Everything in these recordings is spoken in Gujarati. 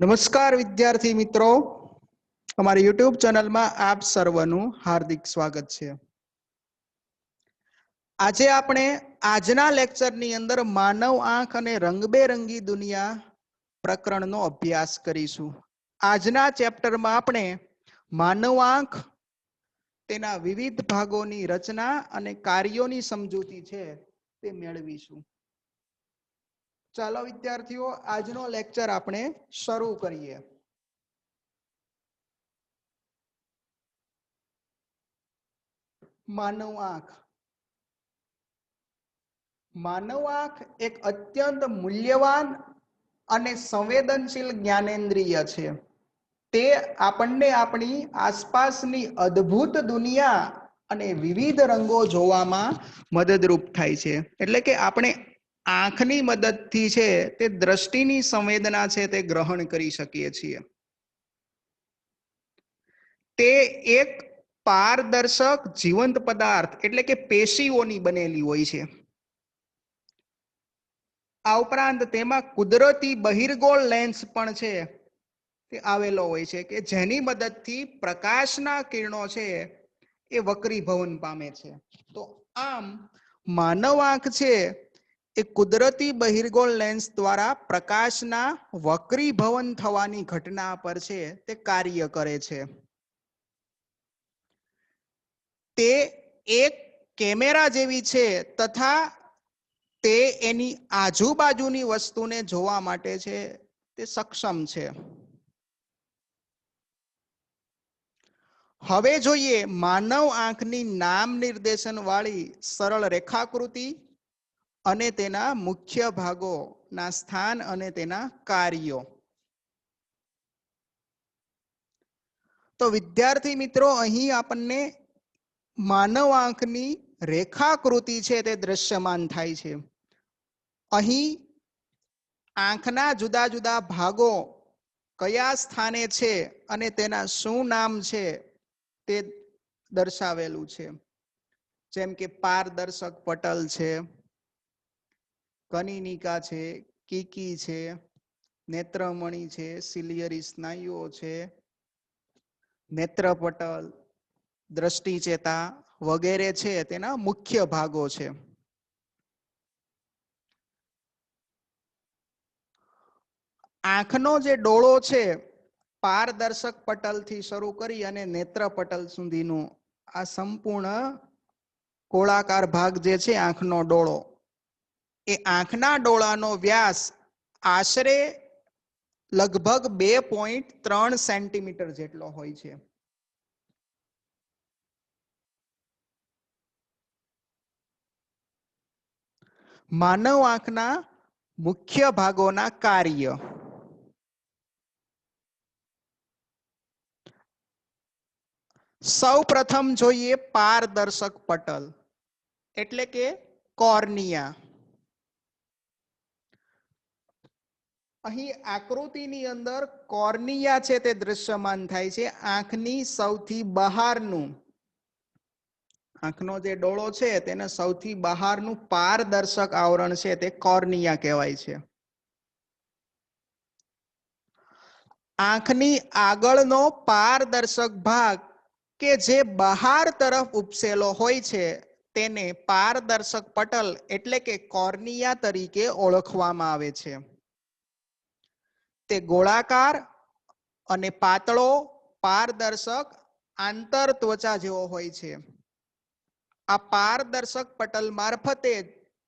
નમસ્કાર વિદ્યાર્થી મિત્રો. અમારી યુટ્યુબ ચેનલમાં આપ સર્વનું હાર્દિક સ્વાગત છે. આજે આપણે આજના લેક્ચરની અંદર માનવ આંખ અને રંગબેરંગી દુનિયા પ્રકરણનો અભ્યાસ કરીશું. આજના ચેપ્ટરમાં આપણે માનવ આંખ, તેના વિવિધ ભાગોની રચના અને કાર્યોની સમજૂતી છે તે મેળવીશું. ચાલો વિદ્યાર્થીઓ, આજનો લેક્ચર આપણે શરૂ કરીએ. માનવ આંખ. માનવ આંખ એક અત્યંત મૂલ્યવાન અને સંવેદનશીલ જ્ઞાનેન્દ્રિય છે. તે આપણને આપણી આસપાસની અદ્ભુત દુનિયા અને વિવિધ રંગો જોવામાં મદદરૂપ થાય છે. એટલે કે આપણે આંખની મદદથી છે તે દ્રષ્ટિની સંવેદના છે તે ગ્રહણ કરી શકીએ છીએ. તે એક પારદર્શક જીવંત પદાર્થ એટલે કે પેશીઓની બનેલી હોય છે. આ ઉપરાંત તેમાં કુદરતી બહિર્ગોળ લેન્સ પણ છે તે આવેલો હોય છે કે જેની મદદથી પ્રકાશના કિરણો છે એ વક્રીભવન પામે છે. તો આમ માનવ આંખ છે એ કુદરતી બહિર્ગોળ લેન્સ દ્વારા પ્રકાશના વક્રીભવન થવાની ઘટના પર છે, તે કાર્ય કરે છે. તે એક કેમેરા જેવી છે તથા તે એની આજુબાજુની વસ્તુને જોવા માટે છે, તે સક્ષમ છે. હવે જોઈએ માનવ આંખની નામ નિર્દેશન વાળી સરળ રેખાકૃતિ અને તેના મુખ્ય ભાગોના સ્થાન અને તેના કાર્યો. તો વિદ્યાર્થી મિત્રો, અહીં આપણને માનવ આંખની રેખાકૃતિ છે તે દ્રશ્યમાન થાય છે. અહીં આંખના જુદા જુદા ભાગો કયા સ્થાને છે અને તેના શું નામ છે તે દર્શાવેલું છે. જેમ કે પારદર્શક પટલ છે કનિનિકા છે, કીકી છે, નેત્રમણી છે, સિલિયરી સ્નાયુઓ છે, નેત્રપટલ દ્રષ્ટિચેતા વગેરે છે, તેના મુખ્ય ભાગો છે. આંખનો જે ડોળો છે, પારદર્શક પટલથી શરૂ કરી અને નેત્ર પટલ સુધીનું આ સંપૂર્ણ ગોળાકાર ભાગ જે છે, આંખનો ડોળો. એ આંખના ડોળાનો વ્યાસ આશરે લગભગ બે પોઈન્ટ ત્રણ સેન્ટીમીટર જેટલો હોય છે. માનવ આંખના મુખ્ય ભાગોના કાર્ય. સૌ પ્રથમ જોઈએ પારદર્શક પટલ, એટલે કે કોર્નિયા. અહીં આકૃતિની અંદર કોર્નિયા છે તે દ્રશ્યમાન થાય છે. આંખની સૌથી બહારનું, આંખનો જે ડોળો છે તેને સૌથી બહારનું પારદર્શક આવરણ છે તે કોર્નિયા કહેવાય છે. આંખની આગળનો પારદર્શક ભાગ કે જે બહાર તરફ ઉપસેલો હોય છે તેને પારદર્શક પટલ એટલે કે કોર્નિયા તરીકે ઓળખવામાં આવે છે. તે ગોળાકાર અને પાતળો પારદર્શક આંતર ત્વચા જેવો હોય છે. આ પારદર્શક પટલ મારફતે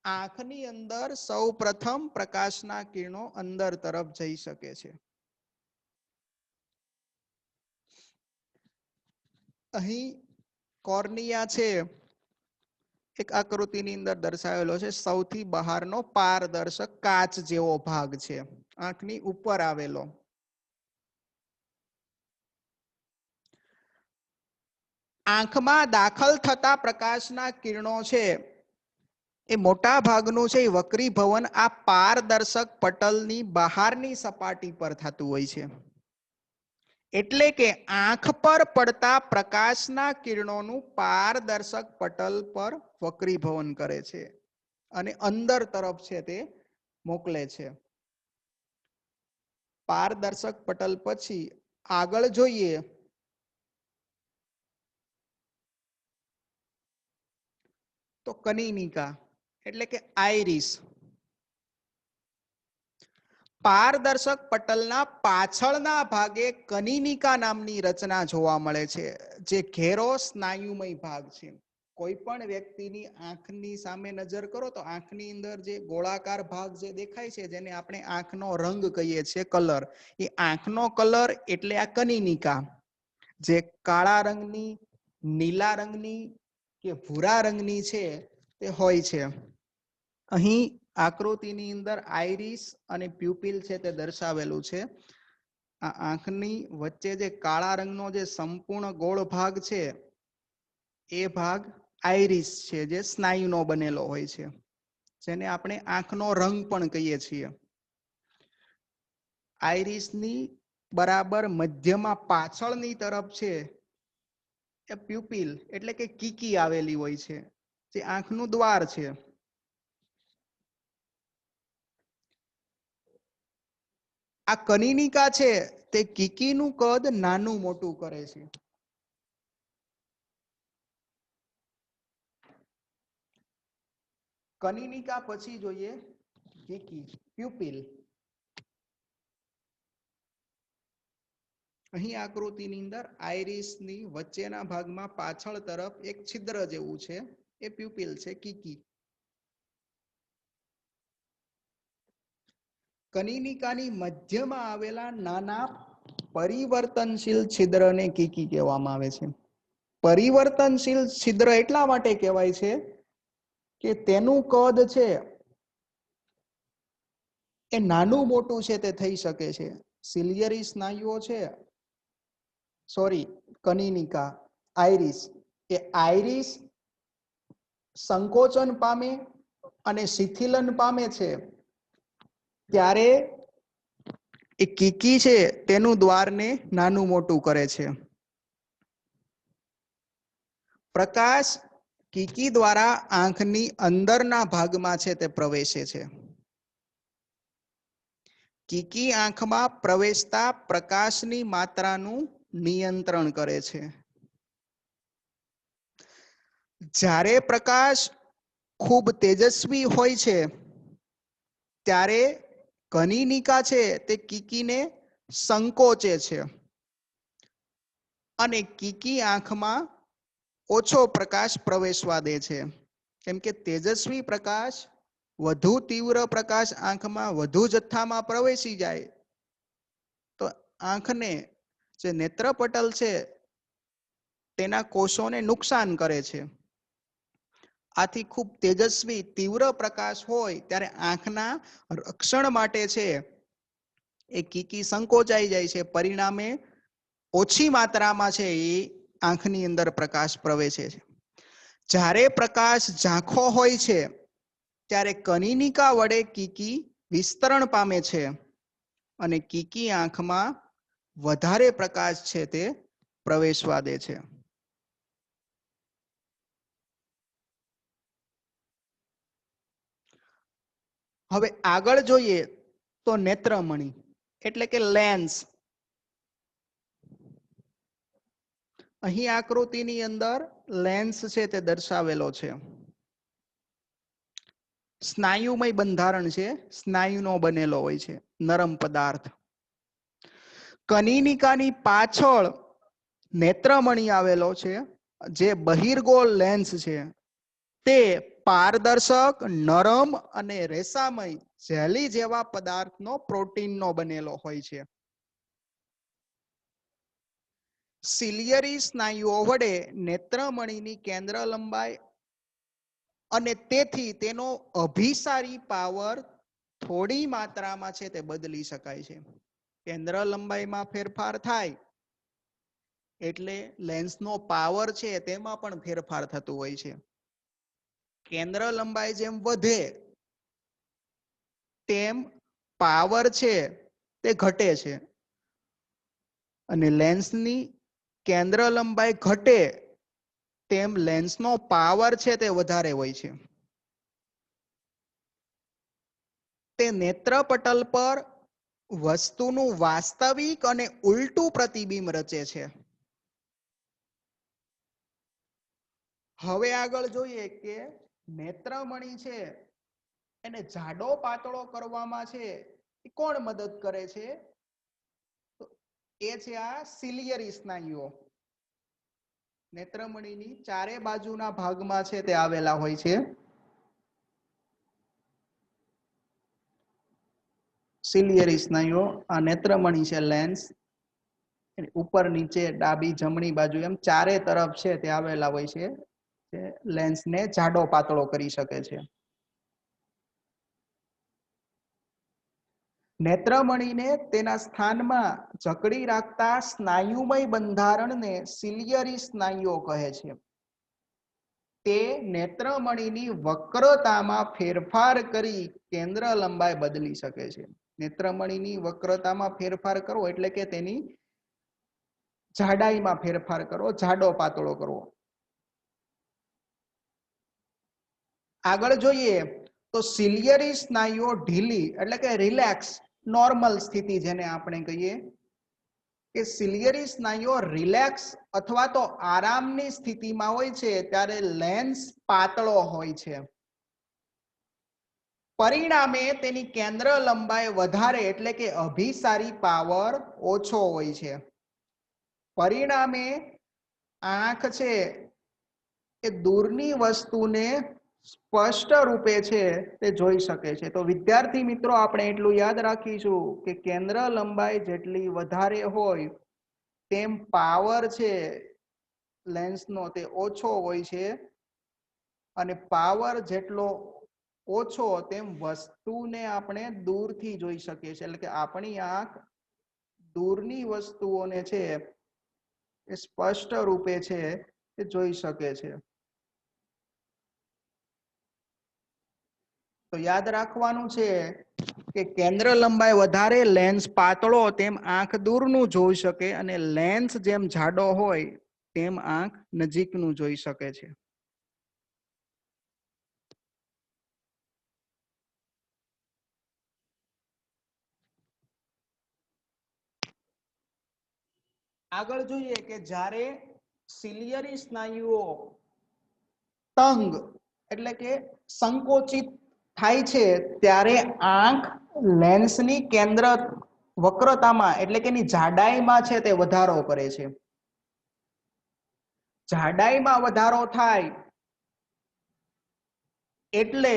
આંખની અંદર સૌ પ્રથમ પ્રકાશના કિરણો અંદર તરફ જઈ શકે છે. અહીં કોર્નિયા છે. એક આકૃતિની અંદર દર્શાવેલો છે સૌથી બહારનો પારદર્શક કાચ જેવો ભાગ છે. આંખની ઉપર આવેલો. આંખમાં દાખલ થતા પ્રકાશના કિરણો છે. એ મોટા ભાગનું છે, એ વક્રીભવન આ પારદર્શક પટલની બહારની સપાટી પર થતું હોય છે. એટલે કે આંખ પર પડતા પ્રકાશના કિરણોનું પારદર્શક પટલ પર વક્રીભવન કરે છે. અને અંદર તરફ છે તે મોકલે છે. પારદર્શક પટલ પછી આગળ જોઈએ. તો કનિનિકા, એટલે કે આઈરિસ પારદર્શક પટલના પાછળના ભાગે કનિનિકા નામની રચના જોવા મળે છે, જે ઘેરો સ્નાયુમય ભાગ છે. કોઈ પણ વ્યક્તિની આંખની સામે નજર કરો તો આંખની અંદર જે ગોળાકાર ભાગ જે દેખાય છે, જેને આપણે આંખનો રંગ કહીએ છીએ, કલર, એ આંખનો કલર એટલે આ કનિનિકા. જે કાળા રંગની, નીલા રંગની કે ભૂરા રંગની છે, તે હોય છે. અહીં આકૃતિની અંદર આઈરિસ અને પ્યુપિલ છે તે દર્શાવેલું છે. આ આંખની વચ્ચે જે કાળા રંગનો જે સંપૂર્ણ ગોળ ભાગ છે, એ ભાગ આઈરિસ છે જે સ્નાયુનો બનેલો હોય છે, જેને આપણે આંખનો રંગ પણ કહીએ છીએ. આઈરિસની બરાબર મધ્યમાં પાછળની તરફ છે, એ પ્યુપિલ એટલે કે કીકી આવેલી હોય છે, જે આંખનું દ્વાર છે. આ કનિનિકા છે તે કીકીનું કદ નાનું મોટું કરે છે. કનિનિકા પછી જોઈએ કીકી પ્યુપિલ અહીં આકૃતિની અંદર આઈરિસની વચ્ચેના ભાગમાં પાછળ તરફ એક છિદ્ર જેવું છે. એ પ્યુપિલ છે કીકી કનિનિકાની મધ્યમાં આવેલા નાના પરિવર્તનશીલ છિદ્રને કીકી કહેવામાં આવે છે. પરિવર્તનશીલ છિદ્ર એટલા માટે કહેવાય છે કે તેનું કદ છે? એ નાનું મોટું છે તે થઈ શકે છે. સિલિયરી સ્નાયુઓ છે, સોરી, કનિનિકા આઈરિસ એ આઈરિસ સંકોચન પામે અને શિથિલન પામે છે. ત્યારે એ કીકી છે તેનું દ્વારને નાનું મોટું કરે છે. પ્રકાશ કીકી દ્વારા આંખની અંદરના ભાગમાં છે તે પ્રવેશે છે. કીકી આંખમાં પ્રવેશતા પ્રકાશની માત્રાનું નિયંત્રણ કરે છે. જ્યારે પ્રકાશ ખૂબ તેજસ્વી હોય છે, ત્યારે કનિનિકા છે તે કીકીને સંકોચે છે. અને કીકી આંખમાં ઓછો પ્રકાશ પ્રવેશવા દે છે. કેમ કે તેજસ્વી પ્રકાશ વધુ તીવ્ર પ્રકાશ આંખમાં વધુ જથ્થામાં પ્રવેશી જાય. તો આંખને જે નેત્રપટલ છે, તેના કોષોને નુકસાન કરે છે. આથી ખૂબ તેજસ્વી તીવ્ર પ્રકાશ હોય ત્યારે આંખના રક્ષણ માટે છે, એ કીકી સંકોચાઈ જાય છે. પરિણામે ઓછી માત્રામાં છે એ આંખની અંદર પ્રકાશ પ્રવેશે છે. જ્યારે પ્રકાશ ઝાંખો હોય છે, ત્યારે કનિનિકા વડે કીકી વિસ્તરણ પામે છે અને કીકી આંખમાં વધારે પ્રકાશ છે તે પ્રવેશવા દે છે. હવે આગળ જોઈએ તો નેત્રમણી, એટલે કે લેન્સ અહીં આકૃતિની અંદર લેન્સ છે તે દર્શાવેલો છે. સ્નાયુમય બંધારણ છે, સ્નાયુનો બનેલો હોય છે, નરમ પદાર્થ. કનિનિકાની પાછળ નેત્રમણી આવેલો છે, જે બહિર્ગોળ લેન્સ છે. તે પારદર્શક, નરમ અને રેસામય જેલી જેવા પદાર્થનો પ્રોટીનનો બનેલો હોય છે. સિલિયરી સ્નાયુઓ વડે નેત્રમણીની કેન્દ્ર લંબાઈ અને તેથી તેનો અભિસારી પાવર થોડી માત્રામાં છે તે બદલી શકાય છે. કેન્દ્ર લંબાઈમાં ફેરફાર થાય એટલે લેન્સનો પાવર છે તેમાં પણ ફેરફાર થતું હોય છે. કેન્દ્ર લંબાઈ જેમ વધે તેમ પાવર છે તે ઘટે છે. અને લેન્સની કેન્દ્ર લંબાઈ ઘટે તેમ લેન્સનો પાવર છે તે વધારે હોય છે. તે નેત્રપટલ પર વસ્તુનું વાસ્તવિક અને ઉલટું પ્રતિબિંબ રચે છે. હવે આગળ જોઈએ કે નેત્રમણી છે એને જાડો પાતળો કરવામાં છે એ કોણ મદદ કરે છે? એ છે આ સિલિયરી સ્નાયુઓ. નેત્રમણીની ચારે બાજુના ભાગમાં છે તે આવેલા હોય છે. સિલિયરી સ્નાયુઓ, આ નેત્રમણી છે લેન્સ ઉપર નીચે ડાબી જમણી બાજુ એમ ચારે તરફ છે તે આવેલા હોય છે. લેન્સને જાડો પાતળો કરી શકે છે. નેત્રમણીને તેના સ્થાનમાં જકડી રાખતા સ્નાયુમય બંધારણને સિલિયરી સ્નાયુઓ કહે છે. તે નેત્રમણીની વક્રતામાં ફેરફાર કરી કેન્દ્ર લંબાઈ બદલી શકે છે. નેત્રમણીની વક્રતામાં ફેરફાર કરવો એટલે કે તેની જાડાઈમાં ફેરફાર કરવો જાડો પાતળો કરવો. આગળ જોઈએ તો સિલિયરી સ્નાયુઓ ઢીલી એટલે કે રિલેક્સ નોર્મલ સ્થિતિ જેને આપણે કહીએ કે સિલિયરી સ્નાયુઓ રિલેક્સ અથવા તો આરામની સ્થિતિમાં હોય છે ત્યારે લેન્સ પાતળો હોય છે. પરિણામે તેની કેન્દ્ર લંબાઈ વધારે એટલે કે અભિસારી પાવર ઓછો હોય છે. પરિણામે આંખ છે એ દૂરની વસ્તુને સ્પષ્ટ રૂપે છે તે જોઈ શકે છે. તો વિદ્યાર્થી મિત્રો, આપણે એટલું યાદ રાખીશું કે કેન્દ્ર લંબાઈ જેટલી વધારે હોય, તેમ પાવર છે લેન્સનો તે ઓછો હોય છે અને પાવર જેટલો ઓછો તેમ વસ્તુને આપણે દૂરથી જોઈ શકીએ છીએ. એટલે કે આપણી આંખ દૂરની વસ્તુઓને છે એ સ્પષ્ટ રૂપે છે એ જોઈ શકે છે. તો યાદ રાખવાનું છે કે કેન્દ્ર લંબાઈ વધારે લેન્સ પાતળો તેમ આંખ દૂરનું જોઈ શકે અને લેન્સ જેમ જાડો હોય તેમ આંખ નજીકનું જોઈ શકે છે. આગળ જોઈએ કે જ્યારે સિલિયરી સ્નાયુઓ તંગ એટલે કે સંકોચિત થાય છે ત્યારે આંખ લેન્સની કેન્દ્ર વક્રતામાં એટલે કે એની જાડાઈમાં છે તે વધારો કરે છે. જાડાઈમાં વધારો થાય એટલે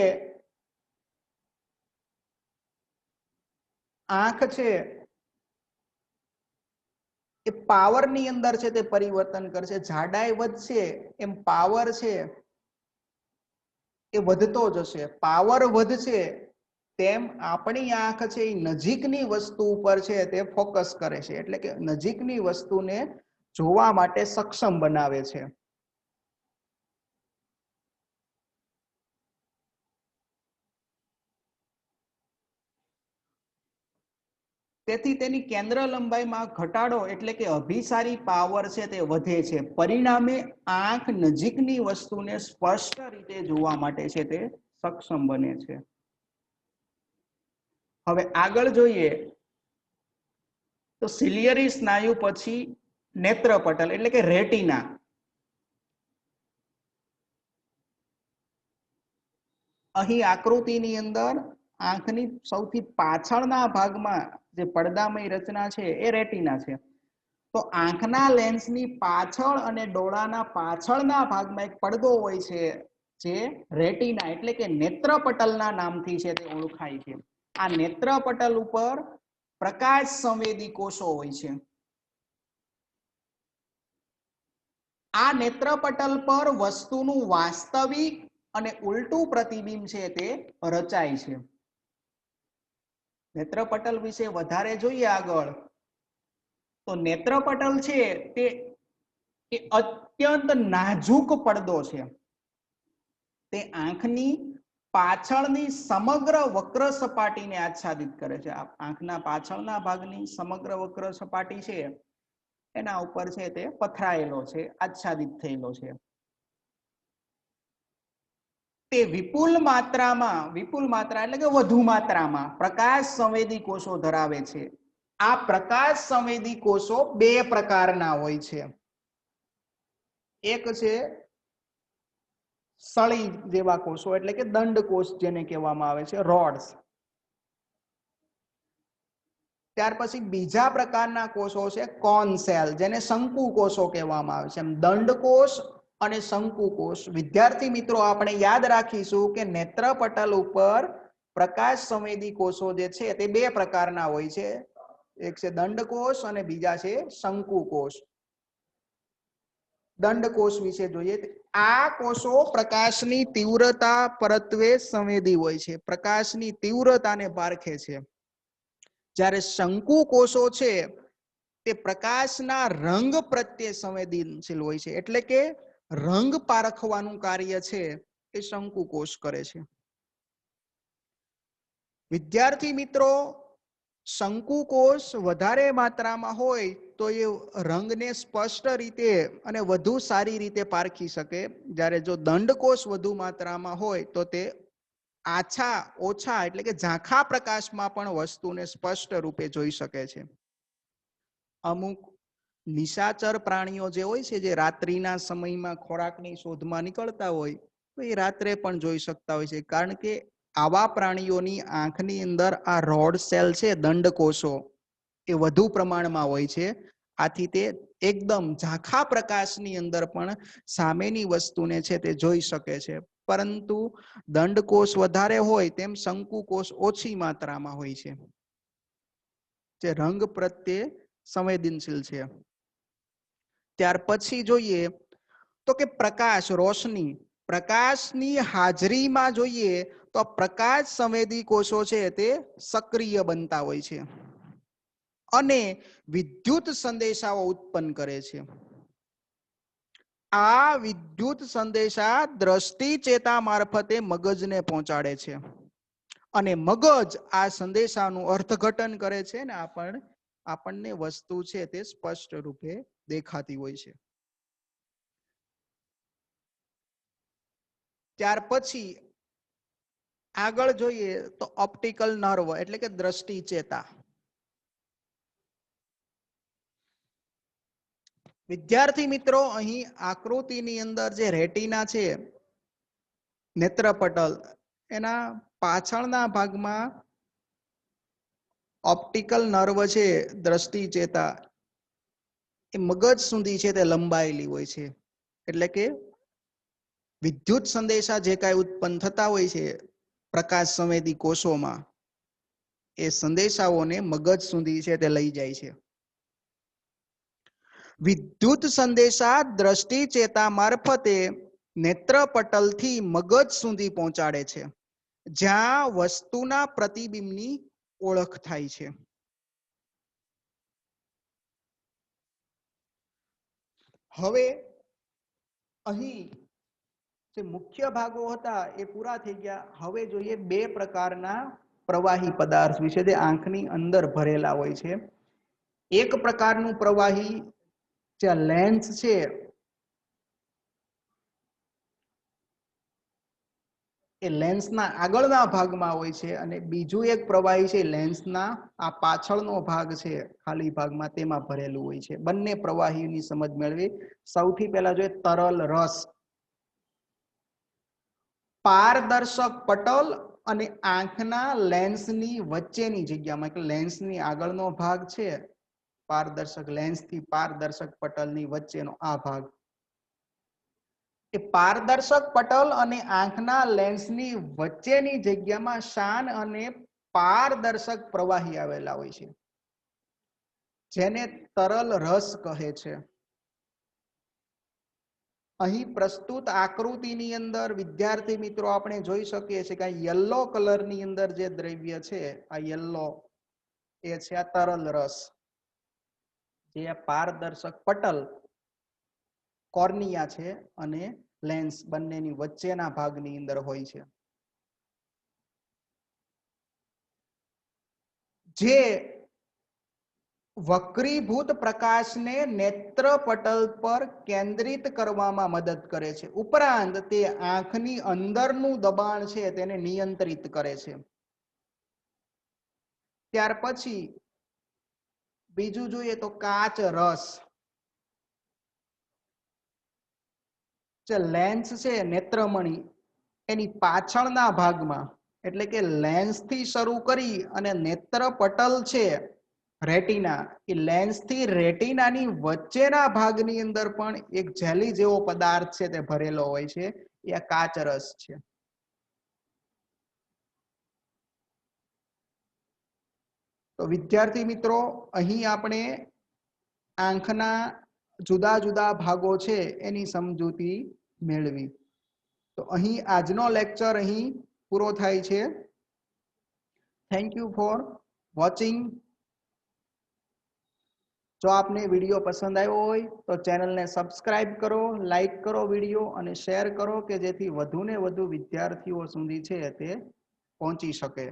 આંખ છે એ પાવરની અંદર છે તે પરિવર્તન કરશે. જાડાઈ વધશે એમ પાવર છે એ વધતો જશે પાવર વધશે, તેમ આપણી આંખ છે એ નજીકની વસ્તુ ઉપર છે તે ફોકસ કરે છે. એટલે કે નજીકની વસ્તુને જોવા માટે સક્ષમ બનાવે છે. તેથી તેની કેન્દ્ર લંબાઈમાં ઘટાડો એટલે કે અભિસારી પાવર છે તે વધે છે. પરિણામે આંખ નજીકની વસ્તુને સ્પષ્ટ રીતે જોવા માટે છે તે સક્ષમ બને છે. હવે આગળ જોઈએ તો સિલિયરી સ્નાયુ પછી નેત્રપટલ એટલે કે રેટિના. અહીં આકૃતિની અંદર આંખની સૌથી પાછળના ભાગમાં જે પડદામય રચના છે એ રેટિના છે. તો આંખના લેન્સની પાછળ અને ડોળાના પાછળના ભાગમાં એક પડદો હોય છે જે રેટિના એટલે કે નેત્રપટલના નામથી છે તે ઓળખાય છે. આ નેત્રપટલ ઉપર પ્રકાશ સંવેદી કોષો હોય છે. આ નેત્રપટલ પર વસ્તુનું વાસ્તવિક અને ઉલટું પ્રતિબિંબ છે તે રચાય છે. નેત્રપટલ વિશે વધારે જોઈએ આગળ, તો નેત્રપટલ છે તે, એ અત્યંત નાજુક પડદો છે. તે આંખની પાછળની સમગ્ર વક્ર સપાટીને આચ્છાદિત કરે છે. આંખના પાછળના ભાગની સમગ્ર વક્ર સપાટી છે, એના ઉપર છે તે પથરાયેલો છે, આચ્છાદિત થયેલો છે. તે વિપુલ માત્રામાં, વિપુલ માત્રા એટલે કે વધુ માત્રામાં પ્રકાશ સંવેદી કોષો ધરાવે છે. આ પ્રકાશ સંવેદી કોષો બે પ્રકારના હોય છે. એક છે સળી જેવા કોષો એટલે કે દંડ કોષ જેને કહેવામાં આવે છે, રોડ્સ. ત્યાર પછી બીજા પ્રકારના કોષો છે કોન સેલ, જેને શંકુ કોષો કહેવામાં આવે છે. દંડ કોષ અને શંકુ કોષ વિદ્યાર્થી મિત્રો, આપણે યાદ રાખીશું કે નેત્રપટલ ઉપર પ્રકાશ સંવેદી કોષો જે છે, તે બે પ્રકારના હોય છે. એક છે દંડ કોષ અને બીજા છે શંકુ કોષ દંડ કોષ વિશે જોઈએ આ કોષો પ્રકાશની તીવ્રતા પરત્વે સંવેદી હોય છે. પ્રકાશની તીવ્રતાને પારખે છે. જ્યારે શંકુ કોષો છે, તે પ્રકાશના રંગ પ્રત્યે સંવેદનશીલ હોય છે. એટલે કે રંગ પારખવાનું કાર્ય છે એ શંકુ કોષ કરે છે. વિદ્યાર્થી મિત્રો, શંકુ કોષ વધારે માત્રામાં હોય તો એ રંગને સ્પષ્ટ રીતે અને વધુ સારી રીતે પારખી શકે. જ્યારે જો દંડકોષ વધુ માત્રામાં હોય તો તે આછા, ઓછા એટલે કે ઝાંખા પ્રકાશમાં પણ વસ્તુને સ્પષ્ટ રૂપે જોઈ શકે છે. અમુક નિશાચર પ્રાણીઓ જે હોય છે, જે રાત્રિના સમયમાં ખોરાકની શોધમાં નીકળતા હોય, તો એ રાત્રે પણ જોઈ શકતા હોય છે. કારણ કે આવા પ્રાણીઓની આંખની અંદર આ રોડ સેલ છે, દંડકોષો, એ વધુ પ્રમાણમાં હોય છે. આથી તે એકદમ ઝાંખા પ્રકાશની અંદર પણ સામેની વસ્તુને છે તે જોઈ શકે છે. પરંતુ દંડકોષ વધારે હોય તેમ શંકુકોષ ઓછી માત્રામાં હોય છે. જે રંગ પ્રત્યે સંવેદનશીલ છે. ત્યાર પછી જોઈએ તો કે પ્રકાશ રોશની, પ્રકાશની હાજરીમાં જોઈએ તો પ્રકાશ સંવેદી કોષો છે તે સક્રિય બનતા હોય છે અને વિદ્યુત સંદેશાઓ ઉત્પન્ન કરે છે. આ વિદ્યુત સંદેશા દ્રષ્ટિ ચેતા મારફતે મગજને પહોંચાડે છે અને મગજ આ સંદેશાનું અર્થઘટન કરે છે ને આપણ, આપણને વસ્તુ છે તે સ્પષ્ટ રૂપે દેખાતી હોય છે. ત્યાર પછી આગળ જોઈએ તો ઓપ્ટિકલ નર્વ એટલે કે દ્રષ્ટિ ચેતા. વિદ્યાર્થી મિત્રો, અહીં આકૃતિની અંદર જે રેટિના છે, નેત્રપટલ, એના પાછળના ભાગમાં ઓપ્ટિકલ નર્વ છે, દ્રષ્ટિ ચેતા. એ મગજ સુધી છે તે લંબાયેલી હોય છે. એટલે કે વિદ્યુત સંદેશા જે કાંઈ ઉત્પન્ન થતા હોય છે, પ્રકાશ સંવેદી કોષોમાં, એ સંદેશાઓને મગજ સુધી છે તે લઈ જાય છે. વિદ્યુત સંદેશા દ્રષ્ટિ ચેતા મારફતે નેત્રપટલથી મગજ સુધી પહોંચાડે છે, જ્યાં વસ્તુના પ્રતિબિંબની ઓળખ થાય છે. હવે અહીં જે મુખ્ય ભાગો હતા એ પૂરા થઈ ગયા. હવે જોઈએ બે પ્રકારના પ્રવાહી પદાર્થ વિશે જે આંખની અંદર ભરેલા હોય છે. એક પ્રકારનું પ્રવાહી જે લેન્સ છે એ લેન્સના આગળના ભાગમાં હોય છે અને બીજું એક પ્રવાહી છે લેન્સના આ પાછળનો ભાગ છે, ખાલી ભાગમાં તેમાં ભરેલું હોય છે. બંને પ્રવાહીની સમજ મેળવી. સૌથી પહેલા જોઈએ તરલ રસ. પારદર્શક પટલ અને આંખના લેન્સની વચ્ચેની જગ્યામાં, એટલે લેન્સની આગળનો ભાગ છે, પારદર્શક લેન્સથી પારદર્શક પટલની વચ્ચેનો આ ભાગ. એ પારદર્શક પટલ અને આંખના લેન્સની વચ્ચેની જગ્યામાં શાન અને પારદર્શક પ્રવાહી આવેલા હોય છે. જેને તરલ રસ કહે છે. અહીં પ્રસ્તુત આકૃતિની અંદર વિદ્યાર્થી મિત્રો આપણે જોઈ શકીએ છીએ કે આ યલો કલરની અંદર જે દ્રવ્ય છે, આ યલો એ છે આ તરલ રસ. જે પારદર્શક પટલ કોર્નિયા છે અને લેન્સ બંનેની વચ્ચેના ભાગની અંદર હોય છે. જે વક્રીભૂત પ્રકાશને નેત્ર પટલ પર કેન્દ્રિત કરવામાં મદદ કરે છે. ઉપરાંત તે આંખની અંદરનું દબાણ છે તેને નિયંત્રિત કરે છે. ત્યાર પછી બીજું જોઈએ તો કાચ રસ. જે લેન્સ છે નેત્રમણી, એની પાછળના ભાગમાં, એટલે કે લેન્સથી શરૂ કરી અને નેત્ર પટલ છે રેટિના, એ લેન્સથી રેટિનાની વચ્ચેના ભાગની અંદર પણ એક જેલી જેવો પદાર્થ છે તે ભરેલો હોય છે, એ આ કાચ રસ છે. તો વિદ્યાર્થી મિત્રો, અહીં આપણે આંખના જુદા જુદા ભાગો છે એની સમજૂતી મેળવી. તો અહીં આજનો લેક્ચર અહીં પૂરો થાય છે. થેન્ક યુ ફોર વોચિંગ જો આપને વીડિયો પસંદ આવ્યો હોય તો ચેનલને સબસ્ક્રાઇબ કરો લાઈક કરો વીડિયો અને શેર કરો કે જેથી વધુ ને વધુ વિદ્યાર્થીઓ સુધી છે તે પહોંચી શકે.